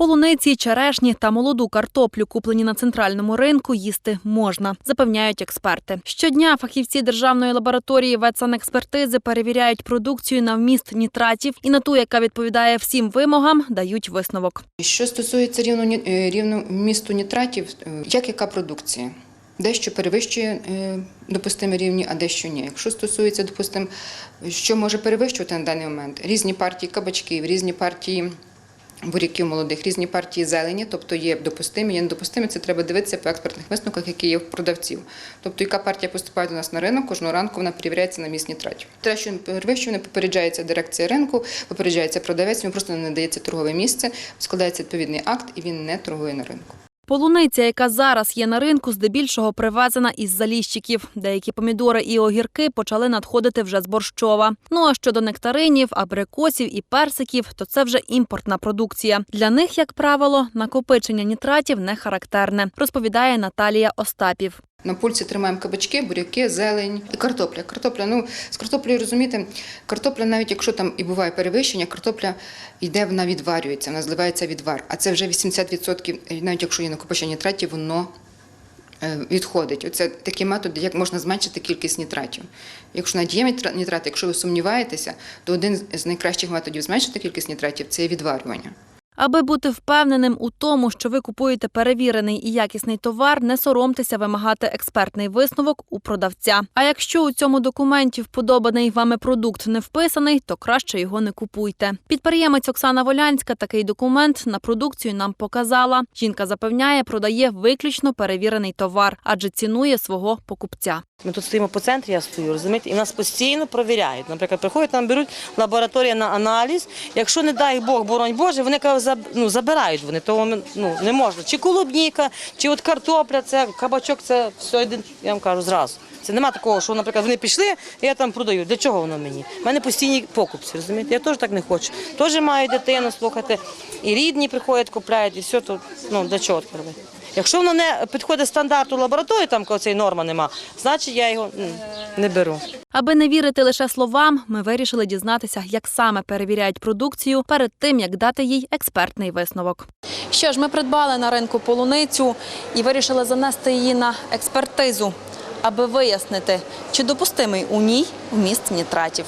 Полуниці, черешні та молоду картоплю, куплені на центральному ринку, їсти можна, запевняють експерти. Щодня фахівці державної лабораторії ветсанекспертизи перевіряють продукцію на вміст нітратів і на ту, яка відповідає всім вимогам, дають висновок. Що стосується рівно, е, рівно вмісту нітратів, е, як яка продукція? Дещо перевищує е, допустимі рівні, а дещо ні. Якщо стосується, допустимо, що може перевищувати на даний момент, різні партії кабачків, різні партії буряків молодих, різні партії зелені, тобто є допустимі, є недопустимі, це треба дивитися по експертних висновках, які є в продавців. Тобто, яка партія поступає до нас на ринок, кожного ранку вона перевіряється на місць нітратів. Те, що перевищує, попереджається дирекція ринку, попереджається продавець, йому просто не надається торгове місце, складається відповідний акт, і він не торгує на ринку. Полуниця, яка зараз є на ринку, здебільшого привезена із заліщиків. Деякі помідори і огірки почали надходити вже з Борщова. Ну а щодо нектаринів, абрикосів і персиків, то це вже імпортна продукція. Для них, як правило, накопичення нітратів не характерне, розповідає Наталія Остапів. На пульсі тримаємо кабачки, буряки, зелень і картопля. Картопля, ну з картоплею розумієте, картопля, навіть якщо там і буває перевищення, картопля йде, вона відварюється, вона зливається відвар. А це вже 80%, навіть якщо є накопичення нітратів, воно е, відходить. Оце такий метод, як можна зменшити кількість нітратів. Якщо навіть нітрати, якщо ви сумніваєтеся, то один з найкращих методів зменшити кількість нітратів це відварювання. Аби бути впевненим у тому, що ви купуєте перевірений і якісний товар, не соромтеся вимагати експертний висновок у продавця. А якщо у цьому документі вподобаний вами продукт не вписаний, то краще його не купуйте. Підприємець Оксана Волянська такий документ на продукцію нам показала. Жінка запевняє, продає виключно перевірений товар, адже цінує свого покупця. Ми тут стоїмо по центрі, я стою, розумієте, і нас постійно провіряють. Наприклад, приходять нам беруть лабораторія на аналіз. Якщо не дай Бог, боронь Боже, вони кажуть, ну, забирають вони, того ну, не можна. Чи клубніка, чи от картопля, це кабачок, це все один, я вам кажу зразу. Це нема такого, що, наприклад, вони пішли, і я там продаю. Для чого воно мені? У мене постійні покупці, розумієте? Я теж так не хочу. Теж маю дитину, слухати. І рідні приходять, купляють, і все то ну для чого робити? Якщо воно не підходить стандарту лабораторії, там коли цієї норми нема, значить я його не беру. Аби не вірити лише словам, ми вирішили дізнатися, як саме перевіряють продукцію перед тим, як дати їй експертний висновок. Що ж, ми придбали на ринку полуницю і вирішили занести її на експертизу, аби вияснити, чи допустимий у ній вміст нітратів.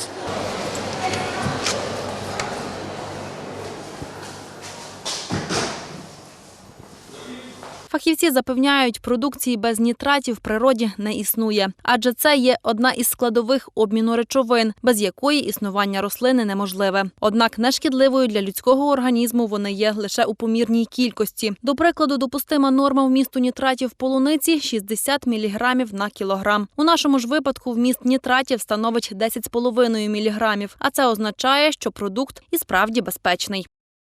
Фахівці запевняють, продукції без нітратів в природі не існує, адже це є одна із складових обміну речовин, без якої існування рослини неможливе. Однак нешкідливою для людського організму вони є лише у помірній кількості. До прикладу, допустима норма вмісту нітратів в полуниці 60 мг на кілограм. У нашому ж випадку вміст нітратів становить 10,5 мг, а це означає, що продукт і справді безпечний.